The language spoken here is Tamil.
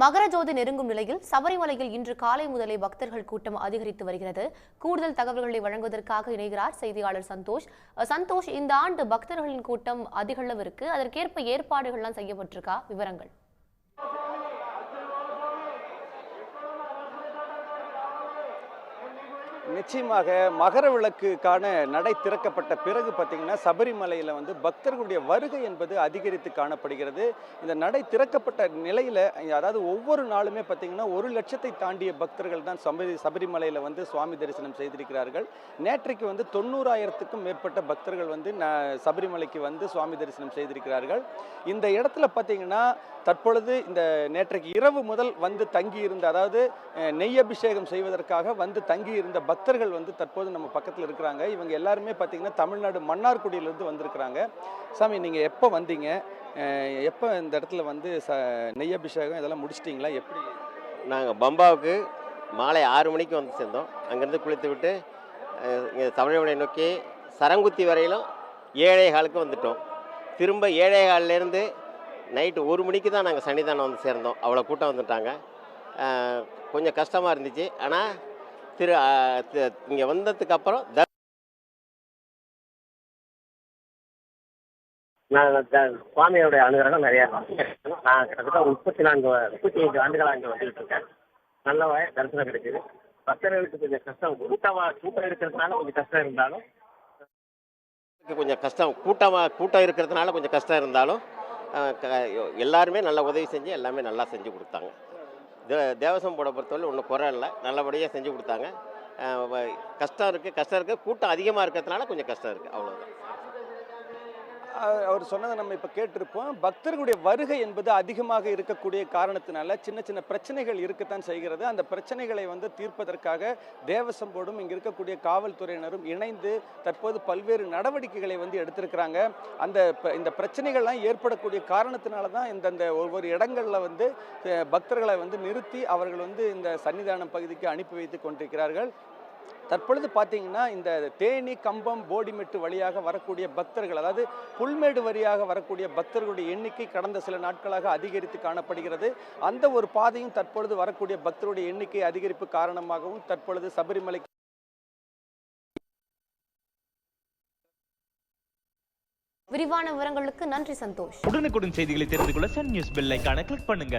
மகர ஜோதி நெருங்கும் நிலையில் சபரிமலையில் இன்று காலை முதலே பக்தர்கள் கூட்டம் அதிகரித்து வருகிறது. கூடுதல் தகவல்களை வழங்குவதற்காக இணைகிறார் செய்தியாளர் சந்தோஷ். சந்தோஷ் இந்த ஆண்டு பக்தர்களின் கூட்டம் அதிகளவு இருக்கு அதற்கேற்ப ஏற்பாடுகள்லாம் செய்யப்பட்டிருக்கா? விவரங்கள். நிச்சயமாக மகர விளக்குக்கான நடை திறக்கப்பட்ட பிறகு பார்த்தீங்கன்னா சபரிமலையில் வந்து பக்தர்களுடைய வருகை என்பது அதிகரித்து காணப்படுகிறது. இந்த நடை திறக்கப்பட்ட நிலையில் அதாவது ஒவ்வொரு நாளுமே பார்த்தீங்கன்னா ஒரு லட்சத்தை தாண்டிய பக்தர்கள் தான் சபரி சபரிமலையில் வந்து சுவாமி தரிசனம் செய்திருக்கிறார்கள். நேற்றைக்கு வந்து தொண்ணூறாயிரத்துக்கும் மேற்பட்ட பக்தர்கள் வந்து ந சபரிமலைக்கு வந்து சுவாமி தரிசனம் செய்திருக்கிறார்கள். இந்த இடத்துல பார்த்தீங்கன்னா தற்பொழுது இந்த நேற்றைக்கு இரவு முதல் வந்து தங்கி இருந்த அதாவது நெய் அபிஷேகம் செய்வதற்காக வந்து தங்கியிருந்த பக்தர்கள் வந்து தற்போது நம்ம பக்கத்தில் இருக்கிறாங்க. இவங்க எல்லாருமே பார்த்தீங்கன்னா தமிழ்நாடு மன்னார்குடியிலேருந்து வந்திருக்கிறாங்க. சாமி நீங்கள் எப்போ வந்தீங்க? எப்போ இந்த இடத்துல வந்து ச நெய் அபிஷேகம் இதெல்லாம் முடிச்சிட்டிங்களா? எப்படி? நாங்கள் பம்பாவுக்கு மாலை ஆறு மணிக்கு வந்து சேர்ந்தோம். அங்கேருந்து குளித்து விட்டு இங்கே தமிழ்மலை நோக்கி சரங்குத்தி வரையிலும் ஏழை காலுக்கு வந்துட்டோம். திரும்ப ஏழை காலிலேருந்து நைட்டு ஒரு மணிக்கு தான் நாங்கள் சன்னிதானம் வந்து சேர்ந்தோம். அவ்வளோ கூட்டம் வந்துட்டாங்க. கொஞ்சம் கஷ்டமாக இருந்துச்சு. ஆனால் திரு இங்கே வந்ததுக்கு அப்புறம் த நான் சுவாமியோடைய அனுகிரகம் நிறைய. நான் கிட்டத்தட்ட முப்பத்தி நான்கு முப்பத்தி ஐந்து ஆண்டுகளாக இங்கே வந்துட்டு இருக்கேன் நல்ல தரிசனம் கிடைக்குது. பக்தர்களுக்கு கொஞ்சம் கஷ்டம் கூட்டமா கூட்டம் இருக்கிறதுனால கொஞ்சம் கஷ்டம் இருந்தாலும். கொஞ்சம் கஷ்டம் கூட்டமாக கூட்டம் இருக்கிறதுனால கொஞ்சம் கஷ்டம் இருந்தாலும் எல்லாருமே நல்ல உதவி செஞ்சு எல்லாமே நல்லா செஞ்சு கொடுத்தாங்க. தேவசம் போட பொறுத்தவரை ஒன்றும் குறை இல்லை. நல்லபடியாக செஞ்சு கொடுத்தாங்க. கஷ்டம் இருக்குது கஷ்டம் இருக்குது கூட்டம் அதிகமாக இருக்கிறதுனால கொஞ்சம் கஷ்டம் இருக்குது அவ்வளோதான் அவர் சொன்னதை நம்ம இப்போ கேட்டிருப்போம். பக்தர்களுடைய வருகை என்பது அதிகமாக இருக்கக்கூடிய காரணத்தினால சின்ன சின்ன பிரச்சனைகள் இருக்கத்தான் செய்கிறது. அந்த பிரச்சனைகளை வந்து தீர்ப்பதற்காக தேவசம்போடும் இங்கே இருக்கக்கூடிய காவல்துறையினரும் இணைந்து தற்போது பல்வேறு நடவடிக்கைகளை வந்து எடுத்திருக்கிறாங்க. அந்த ப- இந்த பிரச்சனைகள்லாம் ஏற்படக்கூடிய காரணத்தினால தான் இந்தந்த ஒவ்வொரு இடங்களில் வந்து பக்தர்களை வந்து நிறுத்தி அவர்கள் வந்து இந்த சன்னிதானம் பகுதிக்கு அனுப்பி வைத்து கொண்டிருக்கிறார்கள். தற்பொழுது பார்த்தீங்கன்னா இந்த தேனி கம்பம் போடிமெட்டு வழியாக வரக்கூடிய பக்தர்கள் அதாவது புல்மேடு வழியாக வரக்கூடிய பக்தர்களுடைய எண்ணிக்கை கடந்த சில நாட்களாக அதிகரித்து காணப்படுகிறது. அந்த ஒரு பாதையும் தற்பொழுது வரக்கூடிய பக்தருடைய எண்ணிக்கை அதிகரிப்பு காரணமாகவும் தற்பொழுது சபரிமலை விரிவான விவரங்களுக்கு நன்றி சந்தோஷ். உடனுக்குடன் செய்திகளை தெரிந்து கொள்ள சன் நியூஸ் பெல் கிளிக் பண்ணுங்க.